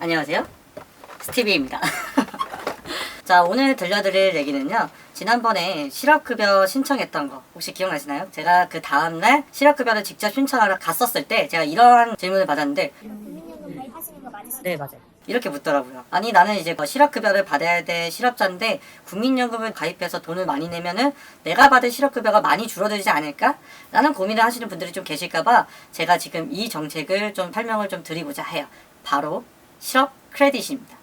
안녕하세요. 스티비입니다. 자, 오늘 들려드릴 얘기는요. 지난번에 실업급여 신청했던 거 혹시 기억나시나요? 제가 그 다음날 실업급여를 직접 신청하러 갔었을 때 제가 이러한 질문을 받았는데? 네, 맞아요. 이렇게 묻더라고요. 아니, 나는 이제 뭐 실업급여를 받아야 될 실업자인데 국민연금을 가입해서 돈을 많이 내면은 내가 받을 실업급여가 많이 줄어들지 않을까? 라는 고민을 하시는 분들이 좀 계실까봐 제가 지금 이 정책을 좀 설명을 좀 드리고자 해요. 바로 실업 크레딧입니다.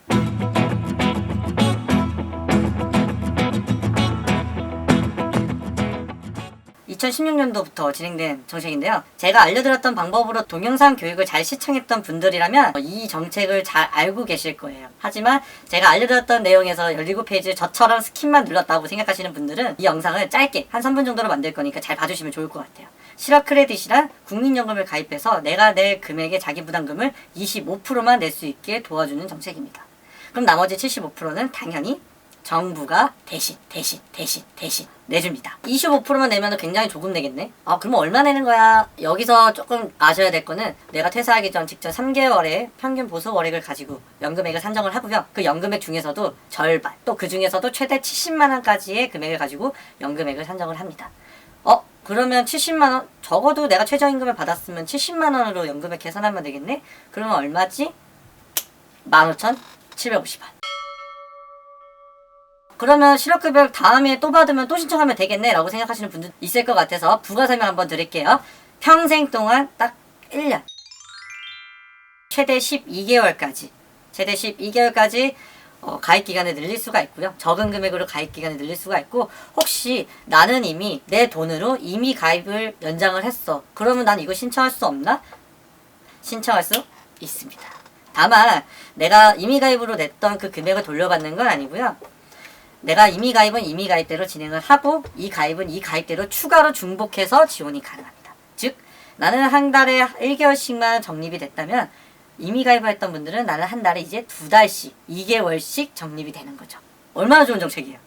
2016년도부터 진행된 정책인데요. 제가 알려드렸던 방법으로 동영상 교육을 잘 시청했던 분들이라면 이 정책을 잘 알고 계실 거예요. 하지만 제가 알려드렸던 내용에서 17페이지 저처럼 스킵만 눌렀다고 생각하시는 분들은 이 영상을 짧게 한 3분 정도로 만들 거니까 잘 봐주시면 좋을 것 같아요. 실업 크레딧이란 국민연금을 가입해서 내가 낼 금액의 자기 부담금을 25%만 낼 수 있게 도와주는 정책입니다. 그럼 나머지 75%는 당연히 정부가 대신 대신 대신 대신 내줍니다. 25%만 내면 굉장히 조금 내겠네. 아 그러면 얼마 내는 거야? 여기서 조금 아셔야 될 거는 내가 퇴사하기 전 직전 3개월의 평균 보수 월액을 가지고 연금액을 산정을 하고요. 그 연금액 중에서도 절반 또 그 중에서도 최대 70만 원까지의 금액을 가지고 연금액을 산정을 합니다. 어 그러면 70만 원 적어도 내가 최저임금을 받았으면 70만 원으로 연금액 계산하면 되겠네. 그러면 얼마지? 15,750원. 그러면 실업급여 다음에 또 받으면 또 신청하면 되겠네 라고 생각하시는 분들 있을 것 같아서 부가 설명 한번 드릴게요. 평생 동안 딱 1년. 최대 12개월까지. 최대 12개월까지 어, 가입 기간을 늘릴 수가 있고요. 적은 금액으로 가입 기간을 늘릴 수가 있고 혹시 나는 이미 내 돈으로 이미 가입을 연장을 했어. 그러면 난 이거 신청할 수 없나? 신청할 수 있습니다. 다만 내가 이미 가입으로 냈던 그 금액을 돌려받는 건 아니고요. 내가 이미 가입은 이미 가입대로 진행을 하고 이 가입은 이 가입대로 추가로 중복해서 지원이 가능합니다. 즉 나는 한 달에 1개월씩만 적립이 됐다면 이미 가입했던 분들은 나는 한 달에 이제 두 달씩 2개월씩 적립이 되는 거죠. 얼마나 좋은 정책이에요.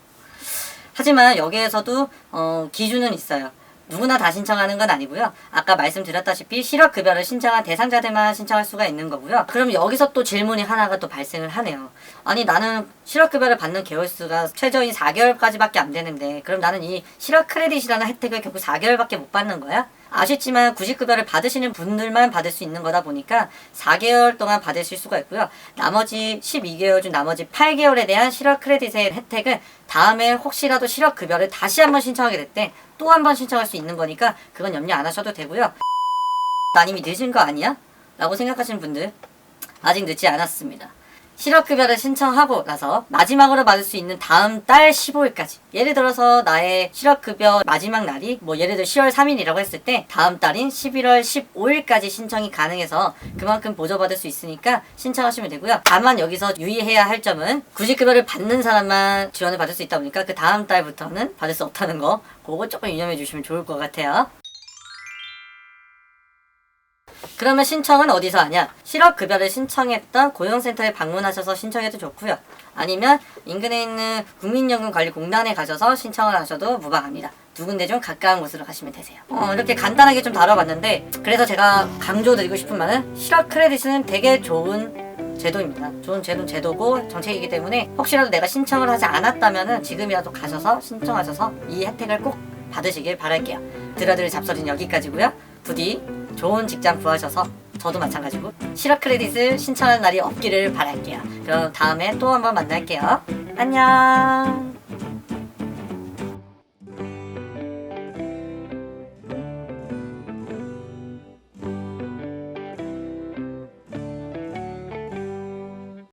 하지만 여기에서도 어, 기준은 있어요. 누구나 다 신청하는 건 아니고요. 아까 말씀드렸다시피 실업급여를 신청한 대상자들만 신청할 수가 있는 거고요. 그럼 여기서 또 질문이 하나가 또 발생을 하네요. 아니 나는 실업급여를 받는 개월수가 최저인 4개월까지밖에 안 되는데 그럼 나는 이 실업 크레딧이라는 혜택을 결국 4개월밖에 못 받는 거야? 아쉽지만 구직급여를 받으시는 분들만 받을 수 있는 거다 보니까 4개월 동안 받으실 수가 있고요. 나머지 12개월 중 나머지 8개월에 대한 실업 크레딧의 혜택은 다음에 혹시라도 실업 급여를 다시 한번 신청하게 될 때 또 한번 신청할 수 있는 거니까 그건 염려 안 하셔도 되고요. 난 이미 늦은 거 아니야? 라고 생각하시는 분들 아직 늦지 않았습니다. 실업급여를 신청하고 나서 마지막으로 받을 수 있는 다음 달 15일까지 예를 들어서 나의 실업급여 마지막 날이 뭐 예를 들어 10월 3일이라고 했을 때 다음 달인 11월 15일까지 신청이 가능해서 그만큼 보조받을 수 있으니까 신청하시면 되고요. 다만 여기서 유의해야 할 점은 구직급여를 받는 사람만 지원을 받을 수 있다 보니까 그 다음 달부터는 받을 수 없다는 거 그거 조금 유념해 주시면 좋을 것 같아요. 그러면 신청은 어디서 하냐? 실업급여를 신청했던 고용센터에 방문하셔서 신청해도 좋고요. 아니면 인근에 있는 국민연금관리공단에 가셔서 신청을 하셔도 무방합니다. 두 군데 중 가까운 곳으로 가시면 되세요. 어, 이렇게 간단하게 좀 다뤄봤는데 그래서 제가 강조드리고 싶은 말은 실업 크레딧은 되게 좋은 제도입니다. 좋은 제도 제도고 정책이기 때문에 혹시라도 내가 신청을 하지 않았다면은 지금이라도 가셔서 신청하셔서 이 혜택을 꼭 받으시길 바랄게요. 들어드릴 잡설은 여기까지고요. 부디 좋은 직장 구하셔서 저도 마찬가지고 실업 크레딧을 신청하는 날이 없기를 바랄게요. 그럼 다음에 또 한번 만날게요. 안녕.